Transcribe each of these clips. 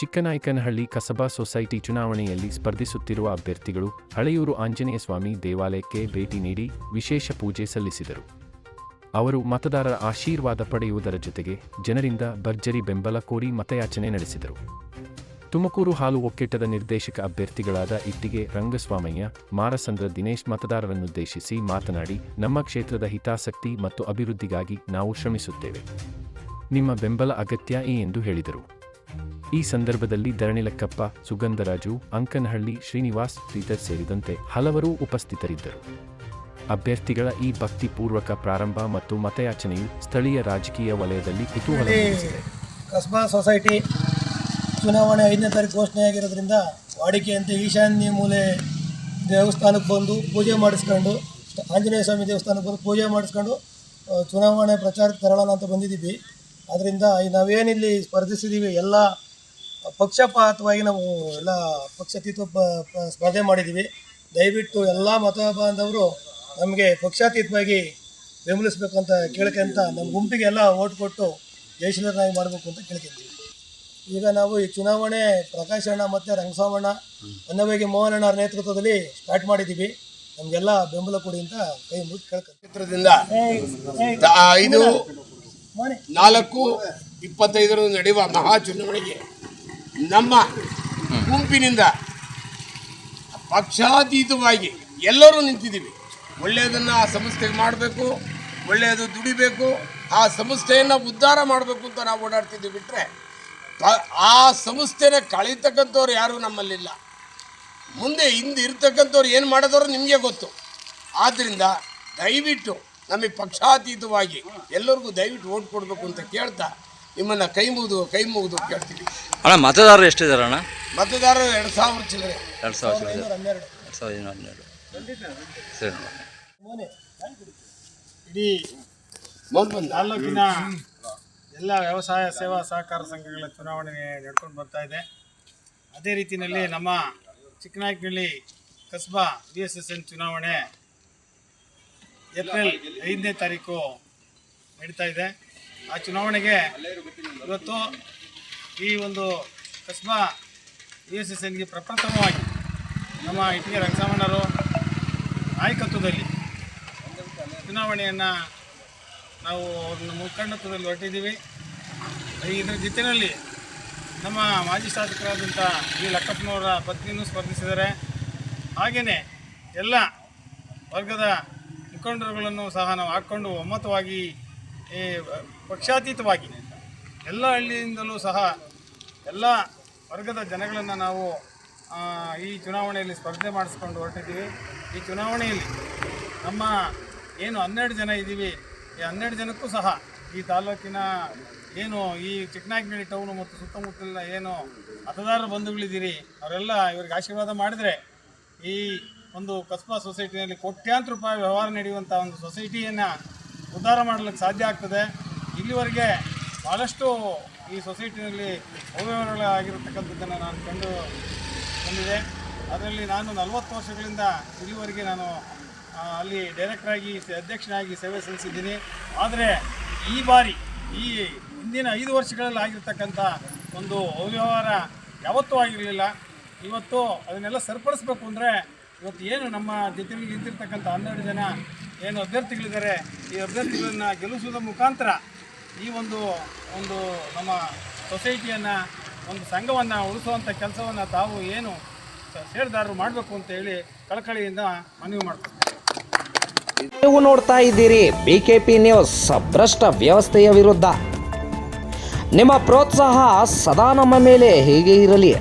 ಚಿಕ್ಕನಾಯಕನಹಳ್ಳಿ ಕಸಬಾ society ಚುನಾವಣೆಯಲ್ಲಿ ಸ್ಪರ್ಧಿಸುತ್ತಿರುವ ಅಭ್ಯರ್ಥಿಗಳು ಹಳೆಯೂರು ಆಂಜನೇಯ ಸ್ವಾಮಿ ದೇವಾಲಯಕ್ಕೆ ಭೇಟಿ ನೀಡಿ ವಿಶೇಷ ಪೂಜೆ ಸಲ್ಲಿಸಿದರು. ಅವರು ಮತದಾರರ ಆಶೀರ್ವಾದ ಪಡೆಯುವುದರ ಜೊತೆಗೆ ಜನರಿಂದ ಭರ್ಜರಿ ಬೆಂಬಲ ಕೋರಿ ಮತಯಾಚನೆ ನಡೆಸಿದರು. ತುಮಕೂರು ಹಾಲು ಒಕ್ಕೂಟದ ನಿರ್ದೇಶಕ ಅಭ್ಯರ್ಥಿಗಳಾದ ಇಟ್ಟಿಗೆ ರಂಗಸ್ವಾಮಯ್ಯ, ಮಾರಸಂದ್ರ ದಿನೇಶ್ ಮತದಾರರನ್ನುದ್ದೇಶಿಸಿ ಮಾತನಾಡಿ, ನಮ್ಮ ಕ್ಷೇತ್ರದ ಹಿತಾಸಕ್ತಿ ಮತ್ತು ಅಭಿವೃದ್ಧಿಗಾಗಿ ನಾವು ಶ್ರಮಿಸುತ್ತೇವೆ. ನಿಮ್ಮ ಬೆಂಬಲ ಅಗತ್ಯ ಎಂದು ಹೇಳಿದರು. ಈ ಸಂದರ್ಭದಲ್ಲಿ ಧರಣಿಲಕ್ಕಪ್ಪ ಸುಗಂಧರಾಜು ಅಂಕನಹಳ್ಳಿ ಶ್ರೀನಿವಾಸ್ ಶ್ರೀಧರ್ ಸೇರಿದಂತೆ ಹಲವರು ಉಪಸ್ಥಿತರಿದ್ದರು. ಅಭ್ಯರ್ಥಿಗಳ ಈ ಭಕ್ತಿಪೂರ್ವಕ ಪ್ರಾರಂಭ ಮತ್ತು ಮತಯಾಚನೆಯು ಸ್ಥಳೀಯ ರಾಜಕೀಯ ವಲಯದಲ್ಲಿ ಕುತೂಹಲ ಮೂಡಿಸಿದೆ. ಕಸ್ಬಾ ಸೊಸೈಟಿ ಚುನಾವಣೆ ಐದನೇ ತಾರೀಕು ಘೋಷಣೆಯಾಗಿರೋದ್ರಿಂದ ವಾಡಿಕೆಯಂತೆ ಈಶಾನ್ಯ ಮೂಲೆ ದೇವಸ್ಥಾನಕ್ಕೆ ಬಂದು ಪೂಜೆ ಮಾಡಿಸ್ಕೊಂಡು ಆಂಜನೇಯ ಸ್ವಾಮಿ ದೇವಸ್ಥಾನಕ್ಕೆ ಬಂದು ಪೂಜೆ ಮಾಡಿಸ್ಕೊಂಡು ಚುನಾವಣೆ ಪ್ರಚಾರಕ್ಕೆ ತೆರಳೋಣ ಅಂತ ಬಂದಿದ್ದೀವಿ. ಅದರಿಂದ ನಾವೇನಿಲ್ಲಿ ಸ್ಪರ್ಧಿಸಿದ್ದೀವಿ ಎಲ್ಲ ಪಕ್ಷಪಾತವಾಗಿ ನಾವು ಎಲ್ಲ ಪಕ್ಷಾತೀತ ಪ- ಪ- ಸ್ಪರ್ಧೆ ಮಾಡಿದ್ದೀವಿ ದಯವಿಟ್ಟು ಎಲ್ಲ ಮತ ಬಾಂಧವರು ನಮಗೆ ಪಕ್ಷಾತೀತವಾಗಿ ಬೆಂಬಲಿಸ್ಬೇಕಂತ ಕೇಳ್ಕೊಂತ ನಮ್ಮ ಗುಂಪಿಗೆ ಎಲ್ಲ ಓಟ್ ಕೊಟ್ಟು ಜಯಶೀಲರನ್ನಾಗಿ ಮಾಡಬೇಕು ಅಂತ ಕೇಳ್ತಿದ್ದೀವಿ ಈಗ ನಾವು ಈ ಚುನಾವಣೆ ಪ್ರಕಾಶ್ ಅಣ್ಣ ಮತ್ತು ರಂಗಸ್ವಾಮಣ್ಣ ಅನ್ನವಾಗಿ ಮೋಹನ್ ಅಣ್ಣ ಅವ್ರ ನೇತೃತ್ವದಲ್ಲಿ ಸ್ಟಾರ್ಟ್ ಮಾಡಿದ್ದೀವಿ ನಮಗೆಲ್ಲ ಬೆಂಬಲ ಕೊಡಿ ಅಂತ ಕೈ ಮುಗಿದು ಕೇಳ್ಕೊಂತೀವಿ ಚಿತ್ರದಿಂದ ಐದು ನಾಲ್ಕು ಇಪ್ಪತ್ತೈದರ ನಡೆಯುವ ಮಹಾ ಚುನಾವಣೆಗೆ ನಮ್ಮ ಗುಂಪಿನಿಂದ ಪಕ್ಷಾತೀತವಾಗಿ ಎಲ್ಲರೂ ನಿಂತಿದ್ದೀವಿ. ಒಳ್ಳೆಯದನ್ನು ಆ ಸಂಸ್ಥೆಗೆ ಮಾಡಬೇಕು, ಒಳ್ಳೆಯದು ದುಡಿಬೇಕು, ಆ ಸಂಸ್ಥೆಯನ್ನು ಉದ್ಧಾರ ಮಾಡಬೇಕು ಅಂತ ನಾವು ಓಡಾಡ್ತಿದ್ದೀವಿ ಬಿಟ್ಟರೆ ಆ ಸಂಸ್ಥೆನ ಕಳೀತಕ್ಕಂಥವ್ರು ಯಾರೂ ನಮ್ಮಲ್ಲಿಲ್ಲ. ಮುಂದೆ ಹಿಂದೆ ಇರ್ತಕ್ಕಂಥವ್ರು ಏನು ಮಾಡಿದವರು ನಿಮಗೆ ಗೊತ್ತು. ಆದ್ದರಿಂದ ದಯವಿಟ್ಟು ನಮಗೆ ಪಕ್ಷಾತೀತವಾಗಿ ಎಲ್ಲರಿಗೂ ದಯವಿಟ್ಟು ಓಟ್ ಕೊಡಬೇಕು ಅಂತ ಕೇಳ್ತಾ ನಿಮ್ಮನ್ನು ಕೈ ಮುಗಿದು ಕೈ ಮುಗಿದು ಕೇಳ್ತೀವಿ ಅಣ್ಣ ಮತದಾರರು ಎಷ್ಟಿದ್ದಾರೆ ಅಣ್ಣ? ಮತದಾರರು ಎರಡು ಸಾವಿರ ಚಿಲ್ಲರೆ. ಎರಡು ಸಾವಿರ ಚಿಲ್ಲರೆ. ಎರಡು ಸಾವಿರದ ಇನ್ನೂರ ಹನ್ನೆರಡು. ಸರಿ ಮೋನೆ ಇಡೀ ತಾಲೂಕಿನ ಎಲ್ಲ ವ್ಯವಸಾಯ ಸೇವಾ ಸಹಕಾರ ಸಂಘಗಳ ಚುನಾವಣೆ ನಡ್ಕೊಂಡು ಬರ್ತಾ ಇದೆ. ಅದೇ ರೀತಿಯಲ್ಲಿ ನಮ್ಮ Chikkanayakanahalli ಕಸ್ಬಾ B S S N ಚುನಾವಣೆ ಏಪ್ರಿಲ್ ಐದನೇ ತಾರೀಕು ನಡೀತಾ ಇದೆ. ಆ ಚುನಾವಣೆಗೆ ಇವತ್ತು ಈ ಒಂದು ಕಸ್ಬಾ ಯು ಎಸ್ ಎಸ್ ಎನ್ಗೆ ಪ್ರಪ್ರಥಮವಾಗಿ ನಮ್ಮ ಇಟ್ಟಿಗೆ ರಂಗಸಾಮಣ್ಣರು ನಾಯಕತ್ವದಲ್ಲಿ ಚುನಾವಣೆಯನ್ನು ನಾವು ಅವ್ರನ್ನ ಮುಖಂಡತ್ವದಲ್ಲಿ ಹೊರಟಿದ್ದೀವಿ. ಇದರ ಜೊತೆಯಲ್ಲಿ ನಮ್ಮ ಮಾಜಿ ಶಾಸಕರಾದಂಥ ಈ ಲಕ್ಕಪ್ಪನವರ ಪತ್ನಿಯೂ ಸ್ಪರ್ಧಿಸಿದ್ದಾರೆ. ಹಾಗೆಯೇ ಎಲ್ಲ ವರ್ಗದ ಮುಖಂಡರುಗಳನ್ನು ಸಹ ನಾವು ಹಾಕ್ಕೊಂಡು ಒಮ್ಮತವಾಗಿ ಪಕ್ಷಾತೀತವಾಗಿ ಎಲ್ಲ ಹಳ್ಳಿಯಿಂದಲೂ ಸಹ ಎಲ್ಲ ವರ್ಗದ ಜನಗಳನ್ನು ನಾವು ಈ ಚುನಾವಣೆಯಲ್ಲಿ ಸ್ಪರ್ಧೆ ಮಾಡಿಸ್ಕೊಂಡು ಹೊರಟಿದ್ದೀವಿ. ಈ ಚುನಾವಣೆಯಲ್ಲಿ ನಮ್ಮ ಏನು ಹನ್ನೆರಡು ಜನ ಇದ್ದೀವಿ. ಈ ಹನ್ನೆರಡು ಜನಕ್ಕೂ ಸಹ ಈ ತಾಲೂಕಿನ ಏನು ಈ ಚಿಕ್ಕನಾಯಕನಹಳ್ಳಿ ಟೌನು ಮತ್ತು ಸುತ್ತಮುತ್ತಲಿನ ಏನು ಮತದಾರರು ಬಂಧುಗಳಿದ್ದೀರಿ, ಅವರೆಲ್ಲ ಇವರಿಗೆ ಆಶೀರ್ವಾದ ಮಾಡಿದರೆ ಈ ಒಂದು ಕಸ್ಬಾ ಸೊಸೈಟಿಯಲ್ಲಿ ಕೋಟ್ಯಾಂತರ ರೂಪಾಯಿ ವ್ಯವಹಾರ ನಡೆಯುವಂಥ ಒಂದು ಸೊಸೈಟಿಯನ್ನು ಉದ್ಧಾರ ಮಾಡಲಿಕ್ಕೆ ಸಾಧ್ಯ ಆಗ್ತದೆ. ಇಲ್ಲಿವರೆಗೆ ಭಾಳಷ್ಟು ಈ ಸೊಸೈಟಿನಲ್ಲಿ ಅವ್ಯವಹಾರಗಳಾಗಿರತಕ್ಕಂಥದ್ದನ್ನು ನಾನು ಕಂಡು ಬಂದಿದೆ. ಅದರಲ್ಲಿ ನಾನು ನಲವತ್ತು ವರ್ಷಗಳಿಂದ ಇಲ್ಲಿವರೆಗೆ ನಾನು ಅಲ್ಲಿ ಡೈರೆಕ್ಟರಾಗಿ ಅಧ್ಯಕ್ಷನಾಗಿ ಸೇವೆ ಸಲ್ಲಿಸಿದ್ದೀನಿ. ಆದರೆ ಈ ಬಾರಿ, ಈ ಹಿಂದಿನ ಐದು ವರ್ಷಗಳಲ್ಲಿ ಆಗಿರ್ತಕ್ಕಂಥ ಒಂದು ಅವ್ಯವಹಾರ ಯಾವತ್ತೂ ಆಗಿರಲಿಲ್ಲ. ಇವತ್ತು ಅದನ್ನೆಲ್ಲ ಸರಿಪಡಿಸ್ಬೇಕು ಅಂದರೆ ಇವತ್ತು ಏನು ನಮ್ಮ ಜೊತೆಯಲ್ಲಿ ನಿಂತಿರ್ತಕ್ಕಂಥ ಹನ್ನೆರಡು ಜನ ಏನು ಅಭ್ಯರ್ಥಿಗಳಿದ್ದಾರೆ, ಈ ಅಭ್ಯರ್ಥಿಗಳನ್ನು ಗೆಲ್ಲಿಸುವುದರ ಮುಖಾಂತರ ಈ ಒಂದು ಒಂದು ನಮ್ಮ ಸೊಸೈಟಿಯನ್ನು, ಒಂದು ಸಂಘವನ್ನು ಉಳಿಸುವಂಥ ಕೆಲಸವನ್ನು ತಾವು ಏನು ಸೇರ್ದಾರರು ಮಾಡಬೇಕು ಅಂತ ಹೇಳಿ ಕಳಕಳಿಯಿಂದ ಮನವಿ ಮಾಡ್ತೀನಿ ನೀವು ನೋಡ್ತಾ ಇದ್ದೀರಿ ಬಿಕೆಪಿ ನ್ಯೂಸ್ ಭ್ರಷ್ಟ ವ್ಯವಸ್ಥೆಯ ವಿರುದ್ಧ. ನಿಮ್ಮ ಪ್ರೋತ್ಸಾಹ ಸದಾ ನಮ್ಮ ಮೇಲೆ ಹೀಗೆ ಇರಲಿ.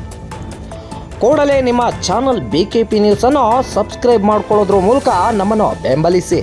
ಕೂಡಲೇ ನಿಮ್ಮ ಚಾನಲ್ ಬಿ ಕೆ ಪಿ ನ್ಯೂಸನ್ನು ಸಬ್ಸ್ಕ್ರೈಬ್ ಮಾಡ್ಕೊಳ್ಳೋದ್ರ ಮೂಲಕ ನಮ್ಮನ್ನು ಬೆಂಬಲಿಸಿ.